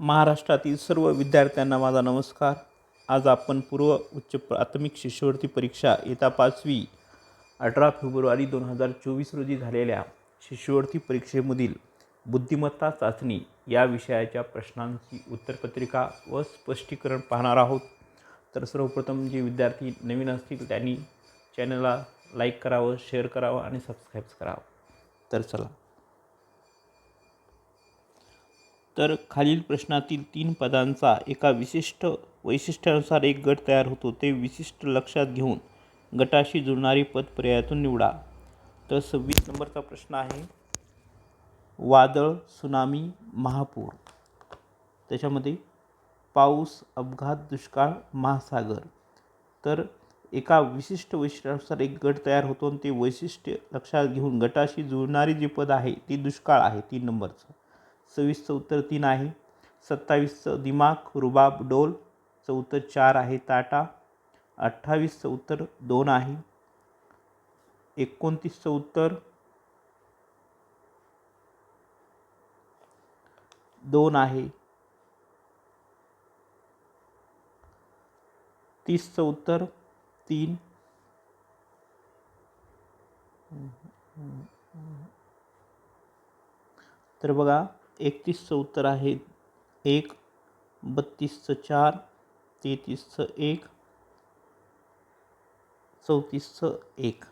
महाराष्ट्रातील सर्व विद्यार्थ्यांना माझा नमस्कार. आज आपण पूर्व उच्च प्राथमिक शिष्यवृत्ती परीक्षा येता पाचवी अठरा फेब्रुवारी दोन हजार चोवीस रोजी झालेल्या शिष्यवृत्ती परीक्षेमधील बुद्धिमत्ता चाचणी या विषयाच्या प्रश्नांची उत्तरपत्रिका व स्पष्टीकरण पाहणार आहोत. तर सर्वप्रथम जे विद्यार्थी नवीन असतील त्यांनी चॅनलला लाईक करावं शेअर करावं आणि सबस्क्राईब करावं. तर चला. तर खालील प्रश्नातील तीन पदांचा एका विशिष्ट वैशिष्ट्यानुसार एक गट तयार होतो ते विशिष्ट लक्षात घेऊन गटाशी जुळणारी पद पर्यायातून निवडा. तर सव्वीस नंबरचा प्रश्न आहे वादळ सुनामी महापूर. त्याच्यामध्ये पाऊस अपघात दुष्काळ महासागर. तर एका विशिष्ट वैशिष्ट्यानुसार एक गट तयार होतो आणि ते वैशिष्ट्य लक्षात घेऊन गटाशी जुळणारी जी पद आहे ती दुष्काळ आहे तीन नंबरचं. सव्वीसचं उत्तर तीन आहे. सत्तावीसचं दिमाग रुबाब डोल. चौथं चार आहे ताटा. अठ्ठावीसचं उत्तर दोन आहे. एकोणतीसचं उत्तर दोन आहे. तीसचं उत्तर तीन. तर बघा एकतीसचं उत्तर आहे. एक बत्तीसचं चार तेहतीसचं एक चौतीसचं एक.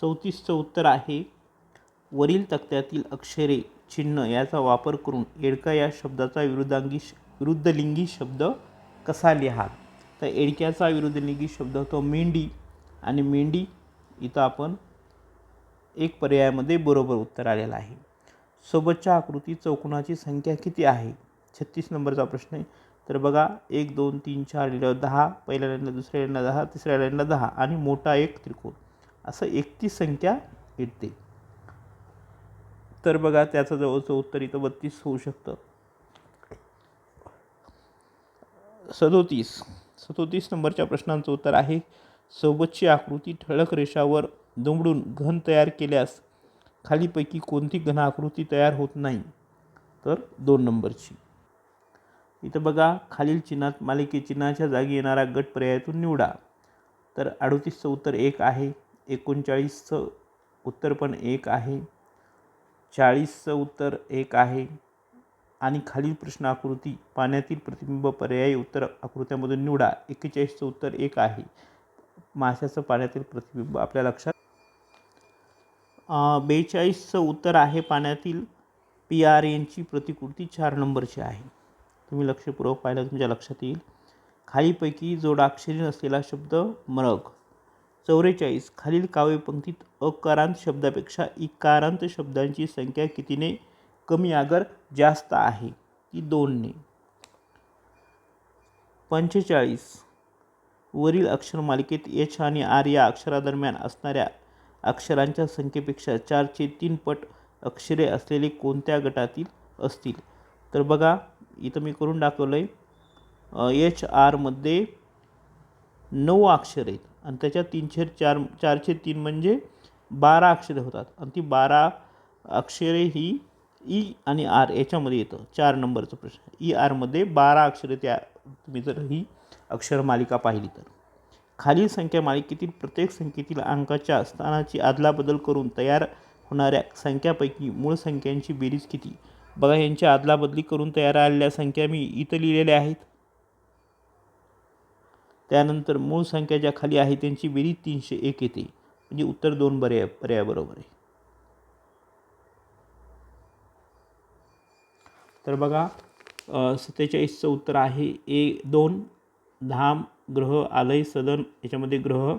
चौतीसचं उत्तर आहे वरील तक्त्यातील अक्षरे चिन्ह याचा वापर करून एडका या शब्दाचा विरुद्धांगी विरुद्धलिंगी शब्द कसा लिहा तर एडक्याचा विरुद्धलिंगी शब्द होतो मेंढी आणि मेंढी इथं आपण एक पर्यायामध्ये बरोबर उत्तर आलेलं आहे. सोबतच्या आकृती चौकोनाची संख्या किती आहे? छत्तीस नंबरचा प्रश्न आहे. तर बघा एक दोन तीन चार लिहिलं दहा पहिल्या लाईनला दुसऱ्या लाईनला दहा तिसऱ्या लाईनला दहा आणि मोठा एक त्रिकोण. असं एकतीस संख्या येते. तर बघा त्याचं जवळचं उत्तर इथं बत्तीस होऊ शकतं. सदोतीस. सदोतीस नंबरच्या प्रश्नांचं उत्तर आहे. सोबतची आकृती ठळक रेषावर दुमडून घन तयार केल्यास खालीपैकी कोणती घन आकृती तयार होत नाही तर दोन नंबरची. इथं बघा खालील चिन्हात मालिके चिन्हाच्या जागी येणारा गट पर्यायातून निवडा. तर अडोतीसचं उत्तर एक आहे एकोणचाळीसचं उत्तर पण एक आहे चाळीसचं उत्तर एक आहे आणि खालील प्रश्न आकृती पाण्यातील प्रतिबिंब पर्यायी उत्तर आकृत्यामधून निवडा. एक्केचाळीसचं उत्तर एक आहे. माशाचं पाण्यातील प्रतिबिंब आपल्या लक्षात बेचाळीसचं उत्तर आहे पाण्यातील पी आर एनची प्रतिकृती चार नंबरची आहे. तुम्ही लक्षपूर्वक पाहिलं तुमच्या लक्षात येईल. खालीपैकी जोडाक्षरी नसलेला शब्द मरग. चौवेचाळीस खालील काव्यपंक्तीत अकारांत शब्दापेक्षा इकारांत शब्दांची संख्या कितीने? कमी आगर जास्त आहे. ती दोनने. पंचेचाळीस वरील अक्षरमालिकेत एच आणि आर या अक्षरादरम्यान असणाऱ्या अक्षरांच्या संख्येपेक्षा चारचे तीन पट अक्षरे असलेले कोणत्या गटातील असतील? तर बघा इथं मी करून दाखवलं आहे एच आरमध्ये नऊ अक्षर आहेत आणि त्याच्यात तीनशे चार चारशे तीन म्हणजे बारा अक्षरे होतात. आणि ती बारा अक्षरे ही ई आणि आर याच्यामध्ये येतं. चार नंबरचा प्रश्न. ई आरमध्ये बारा अक्षरे त्या तुम्ही जर ही अक्षरमालिका पाहिली तर. खालील संख्या मालिकेतील प्रत्येक संख्येतील अंकाच्या स्थानाची अदलाबदल करून तयार होणाऱ्या संख्यापैकी मूळ संख्यांची बेरीज किती? बघा यांची अदलाबदली करून तयार आलेल्या संख्या मी इथं लिहिलेल्या आहेत. त्यानंतर मूळ संख्या ज्या खाली आहे त्यांची बेरीज तीनशे एक येते. म्हणजे उत्तर दोन पर्याय पर्यायाबरोबर आहे. तर बघा सत्तेचाळीसचं उत्तर आहे ए दोन धाम ग्रह आलय सदन याच्यामध्ये ग्रह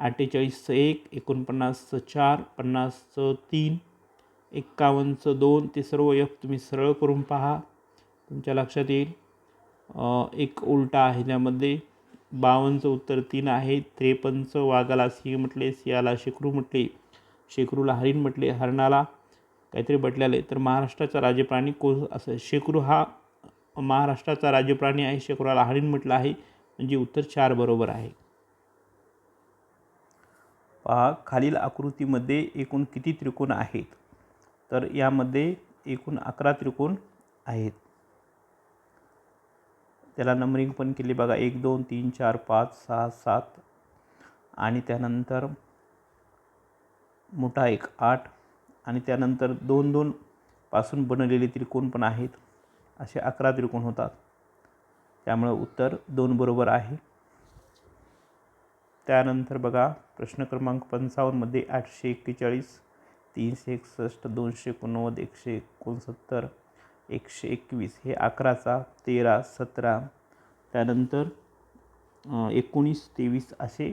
अठ्ठेचाळीसचं एक एकोणपन्नासचं चार पन्नासचं तीन एक्कावन्नचं दोन ते सर्व यफ तुम्ही सरळ करून पहा. तुमच्या लक्षात येईल. एक उलटा आहे त्यामध्ये. बावन्नचं उत्तर तीन आहे. त्रेपन्नचं वाघाला सिंह म्हटले सिंहाला शेकरू म्हटले शेकरूला हरिण म्हटले हरणाला काहीतरी म्हटलेलं आहे तर महाराष्ट्राचा राज्यप्राणी को असं शेकरू हा महाराष्ट्राचा राज्यप्राणी आहे शेकरूला हरिण म्हटलं आहे. म्हणजे उत्तर चार बरोबर आहे. पहा खालील आकृतीमध्ये एकूण किती त्रिकोण आहेत? तर यामध्ये एकूण अकरा त्रिकोण आहेत. त्याला नंबरिंग पण केली बघा. एक दोन तीन चार पाच सहा सात आणि त्यानंतर मोठा एक आठ आणि त्यानंतर दोन दोन पासून बनवलेले त्रिकोण पण आहेत. असे अकरा त्रिकोण होतात. त्यामुळं उत्तर दोन बरोबर आहे. त्यानंतर बघा प्रश्न क्रमांक पंचावन्नमध्ये आठशे एक्केचाळीस तीनशे एकसष्ट दोनशे एकोणनव्वद एकशे एकोणसत्तर एकशे एकवीस हे अकराचा तेरा सतरा त्यानंतर एकोणीस तेवीस असे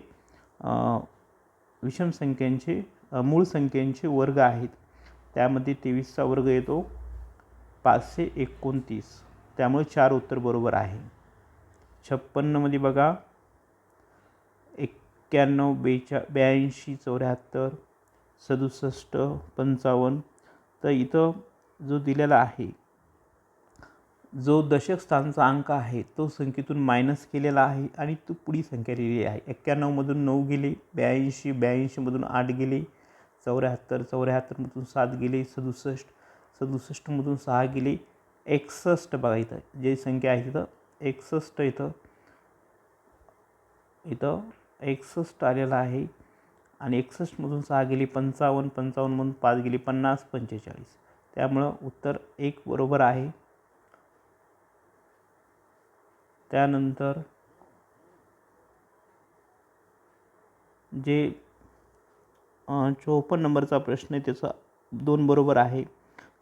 विषम संख्यांचे मूळ संख्यांचे वर्ग आहेत. त्यामध्ये तेवीसचा वर्ग येतो पाचशे एकोणतीस. त्यामुळे चार उत्तर बरोबर आहे. छप्पन्नमध्ये बघा. एक्क्याण्णव बेचा ब्याऐंशी चौऱ्याहत्तर सदुसष्ट पंचावन्न. तर इथं जो दिलेला आहे जो दशक स्थानचा अंक आहे तो संख्येतून मायनस केलेला आहे आणि तो पुढी संख्या लिहिली आहे. एक्क्याण्णवमधून नऊ गेले ब्याऐंशी ब्याऐंशीमधून आठ गेले चौऱ्याहत्तर चौऱ्याहत्तरमधून सात गेले सदुसष्ट सदुसष्टमधून सहा गेले एकसष्ट बघा इथं जे संख्या आहे तिथं. एकसष्ट इथं इथं एकसष्ट आलेला आहे आणि एकसष्टमधून सहा गेली पंचावन्न पंचावन्नमधून पाच गेली पन्नास पंचेचाळीस. त्यामुळं उत्तर एक बरोबर आहे. त्यानंतर जे चोपन्न नंबरचा प्रश्न आहे त्याचा दोन बरोबर आहे.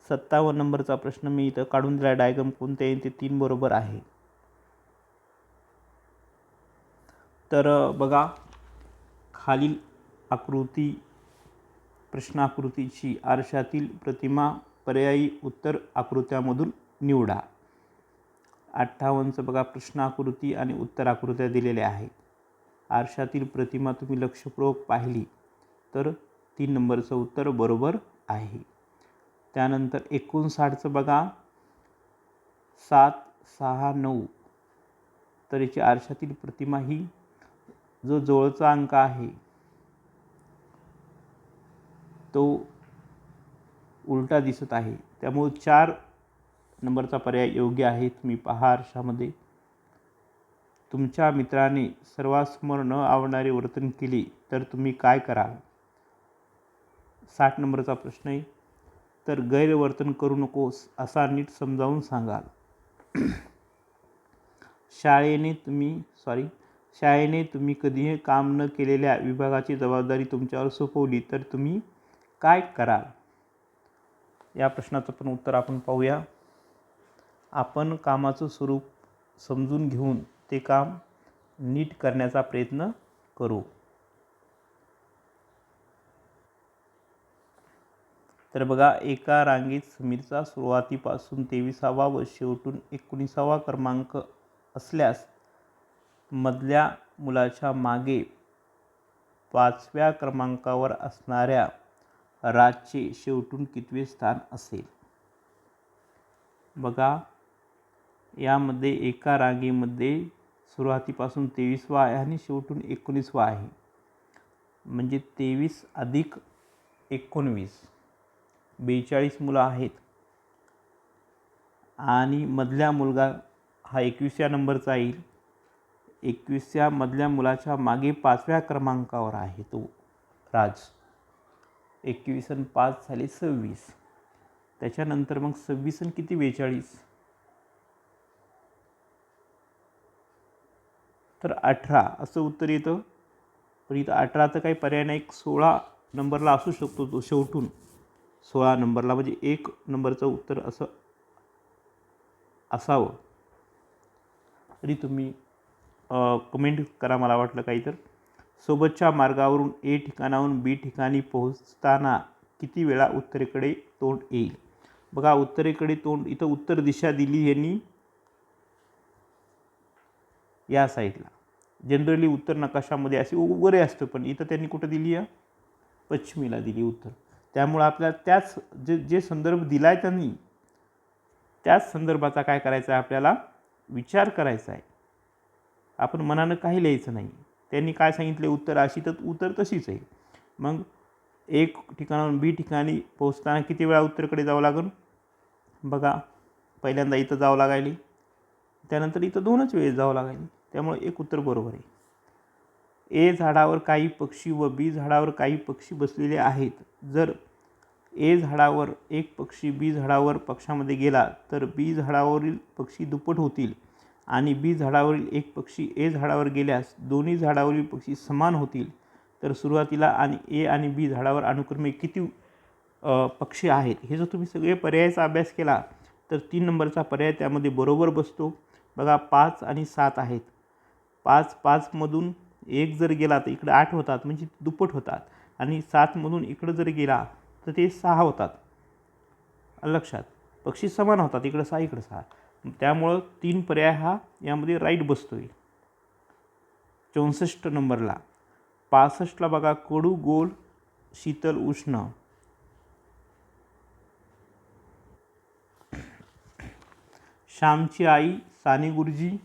सत्तावन्न नंबरचा प्रश्न मी इथं काढून दिला डायग्राम कोणते आहे ते तीन बरोबर आहे. तर बघा खालील आकृती प्रश्नाकृतीची आरशातील प्रतिमा पर्यायी उत्तर आकृत्यामधून निवडा. अठ्ठावन्नचं बघा प्रश्नाकृती आणि उत्तर आकृत्या दिलेल्या आहेत. आरशातील प्रतिमा तुम्ही लक्षपूर्वक पाहिली तर तीन नंबरचं उत्तर बरोबर आहे. त्यानंतर एकोणसाठचं बघा सात सहा नऊ तर याची आरशातील प्रतिमा ही जो जवळचा अंक आहे तो उलटा दिसत आहे. त्यामुळे चार नंबरचा पर्याय योग्य आहे तुम्ही पहा आरशामध्ये. तुमच्या मित्राने सर्वांसमोर न आवडणारे वर्तन केले तर तुम्ही काय कराल? साठ नंबरचा प्रश्न आहे. तर गैरवर्तन करू नकोस असा नीट समजावून सांगाल. शाळेने तुम्ही सॉरी शाळेने तुम्ही कधीही काम न केलेल्या विभागाची जबाबदारी तुमच्यावर सोपवली तर तुम्ही काय कराल? या प्रश्नाचं पण उत्तर आपण पाहूया. आपण कामाचं स्वरूप समजून घेऊन ते काम नीट करण्याचा प्रयत्न करू. तर बघा एका रांगेत समीरचा सुरुवातीपासून तेविसावा व शेवटून एकोणीसावा क्रमांक असल्यास मधल्या मुलाच्या मागे पाचव्या क्रमांकावर असणाऱ्या राजचे शेवटून कितवे स्थान असेल? बघा यामध्ये एका रांगेमध्ये सुरुवातीपासून तेवीसवा आहे आणि शेवटून एकोणीसवा आहे. म्हणजे तेवीस अधिक एकोणवीस. बेचाळीस मुलं आहेत. आणि मधल्या मुलगा हा एकवीसव्या नंबरचा येईल. एकवीसच्या मधल्या मुलाच्या मागे पाचव्या क्रमांकावर आहे तो. राज. एकवीस आणि पाच झाले सव्वीस. त्याच्यानंतर मग सव्वीस आणि किती बेचाळीस? तर अठरा. असं उत्तर येतं. पण इथं अठरा तर काही पर्याय नाही. एक सोळा नंबरला असू शकतो तो शेवटून. सोळा नंबरला म्हणजे एक नंबरचं उत्तर असं असावं. तरी तुम्ही कमेंट करा मला वाटलं काही तर. सोबतच्या मार्गावरून ए ठिकाणाहून बी ठिकाणी पोहोचताना किती वेळा उत्तरेकडे तोंड येईल? बघा उत्तरेकडे तोंड इथं उत्तर दिशा दिली यांनी या साईडला. जनरली उत्तर नकाशामध्ये असे वगैरे असतं पण इथं त्यांनी कुठं दिली आहे? पश्चिमेला दिली उत्तर. त्यामुळं आपल्या त्याच जे जे संदर्भ दिला आहे त्यांनी त्याच संदर्भाचा काय करायचा आहे आपल्याला? विचार करायचा आहे आपण मनानं काही लिहायचं नाही. त्यांनी काय सांगितले? उत्तर अशी. तर उत्तर तशीच आहे. मग एक ठिकाणाहून बी ठिकाणी पोहोचताना किती वेळा उत्तरेकडे जावं लागेल? बघा पहिल्यांदा इथं जावं लागायली. त्यानंतर इथं दोनच वेळेस जावं लागायली. त्यामुळे एक उत्तर बरोबर आहे. ए झाडावर काही पक्षी व बी झाडावर काही पक्षी बसलेले आहेत. जर ए झाडावर एक पक्षी बी झाडावर पक्षामध्ये गेला तर बी झाडावरील पक्षी दुप्पट होतील. आणि बी झाडावरील एक पक्षी ए झाडावर गेल्यास दोन्ही झाडावरील पक्षी समान होतील. तर सुरुवातीला आणि ए आणि बी झाडावर अनुक्रमे किती पक्षी आहेत? हे जर तुम्ही सगळे पर्यायाचा अभ्यास केला तर तीन नंबरचा पर्याय त्यामध्ये बरोबर बसतो. बघा पाच आणि सात आहेत. पाच पाचमधून एक जर गेला तर इकडे आठ होतात म्हणजे दुप्पट होतात. आणि सातमधून इकडं जर गेला तर ते सहा होतात. लक्षात? पक्षी समान होतात इकडं सहा इकडं सहा. त्यामुळं तीन पर्याय हा यामध्ये राईट बसतोय. चौसष्ट नंबरला. पासष्टला बघा कडू गोल शीतल उष्ण. श्यामची आई साने गुरुजी.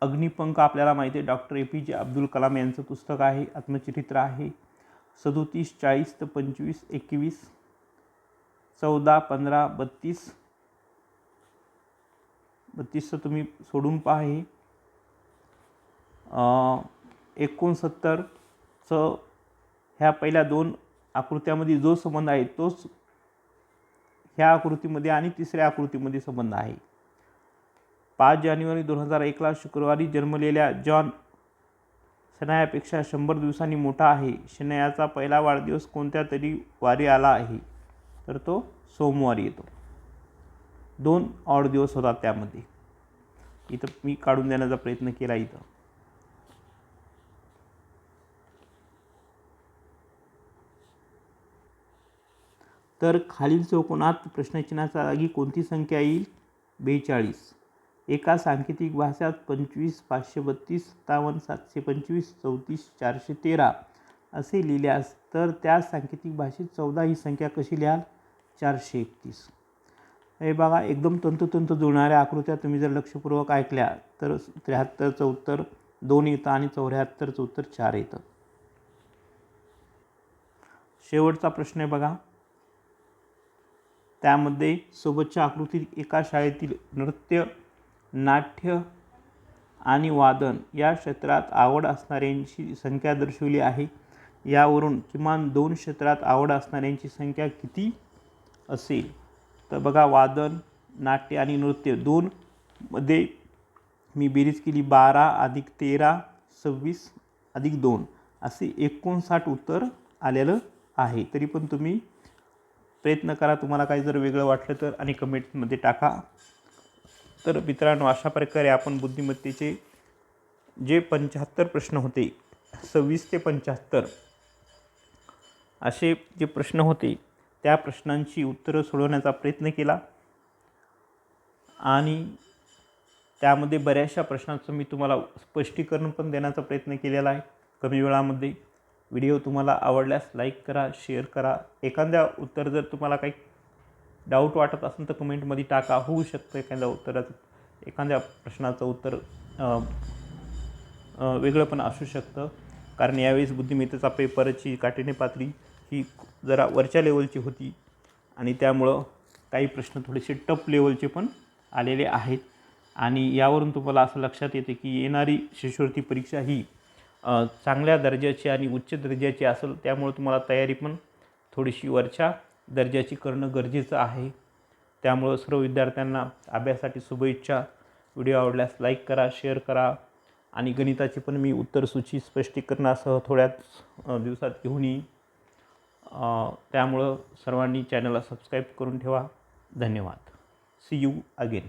अग्निपंख आपल्याला माहिती आहे डॉक्टर ए पी जे अब्दुल कलाम यांचं पुस्तक आहे आत्मचरित्र आहे. सदोतीस चाळीस तर पंचवीस एकवीस. चौदा पंधरा बत्तीस. बत्तीसचं तुम्ही सोडून पहा हे. एकोणसत्तरचं ह्या पहिल्या दोन आकृत्यामध्ये जो संबंध आहे तोच ह्या आकृतीमध्ये आणि तिसऱ्या आकृतीमध्ये संबंध आहे. पाच जानेवारी दोन हजार एकला शुक्रवारी जन्मलेल्या जॉन शनायापेक्षा शंभर दिवसांनी मोठा आहे. शनायाचा पहिला वाढदिवस कोणत्या तरी वारी आला आहे? तर तो सोमवारी येतो. दोन ऑड दिवस होतात त्यामध्ये. इथं मी काढून देण्याचा प्रयत्न केला इथं. तर खालील चौकोनात प्रश्नचिन्हाच्या जागी कोणती संख्या येईल? बेचाळीस. एका सांकेतिक भाषात पंचवीस पाचशे बत्तीस सत्तावन्न सातशे पंचवीस चौतीस चारशे तेरा. असे लिहिल्यास तर त्या सांकेतिक भाषेत चौदा ही संख्या कशी लिहाल? चारशे एकतीस. हे बघा एकदम तंतोतंत जुळणाऱ्या आकृत्या तुम्ही जर लक्षपूर्वक ऐकल्या तर त्र्याहत्तर चौहत्तर दोन येतं आणि चौऱ्याहत्तरचं उत्तर चार येतं. शेवटचा प्रश्न आहे बघा. त्यामध्ये सोबतच्या आकृतीत एका शाळेतील नृत्य नाट्य आणि वादन या क्षेत्रात आवड असणाऱ्यांची संख्या दर्शवली आहे. यावरून किमान दोन क्षेत्रात आवड असणाऱ्यांची संख्या किती असेल? तर बघा वादन नाट्य आणि नृत्य दोनमध्ये मी बेरीज केली. बारा अधिक तेरा सव्वीस अधिक दोन असे एकोणसाठ उत्तर आलेलं आहे. तरी पण तुम्ही प्रयत्न करा. तुम्हाला काही जर वेगळं वाटलं तर आणि कमेंटमध्ये टाका. तर मित्रांनो अशा प्रकारे आपण बुद्धिमत्तेचे जे पंच्याहत्तर प्रश्न होते सव्वीस ते पंच्याहत्तर असे जे प्रश्न होते त्या प्रश्नांची उत्तरं सोडवण्याचा प्रयत्न केला. आणि त्यामध्ये बऱ्याचशा प्रश्नांचं मी तुम्हाला स्पष्टीकरण पण देण्याचा प्रयत्न केलेला आहे. कमी वेळामध्ये व्हिडिओ तुम्हाला आवडल्यास लाईक करा शेअर करा. एखाद्या उत्तर जर तुम्हाला काही डाऊट वाटत असेल तर कमेंटमध्ये टाका. होऊ शकतं एखाद्या उत्तराचं एखाद्या प्रश्नाचं उत्तर वेगळं पण असू शकतं. कारण यावेळेस बुद्धिमत्तेचा पेपरची काठीने पातळी ही जरा वरच्या लेवलची होती. आणि त्यामुळं काही प्रश्न थोडेसे टप लेवलचे पण आलेले आहेत. आणि यावरून तुम्हाला असं लक्षात येते की येणारी शिष्यवृत्ती परीक्षा ही चांगल्या दर्जाची आणि उच्च दर्जाची असेल त्यामुळे तुम्हाला तयारी पण थोडीशी वरच्या दर्जाची करणं गरजेचं आहे. त्यामुळं सर्व विद्यार्थ्यांना अभ्यासासाठी शुभेच्छा. व्हिडिओ आवडल्यास लाईक करा शेअर करा. आणि गणिताची पण मी उत्तरसूची स्पष्टीकरणासह थोड्याच दिवसात घेऊन येईन. त्यामुळं सर्वांनी चॅनलला सबस्क्राईब करून ठेवा. धन्यवाद. C you again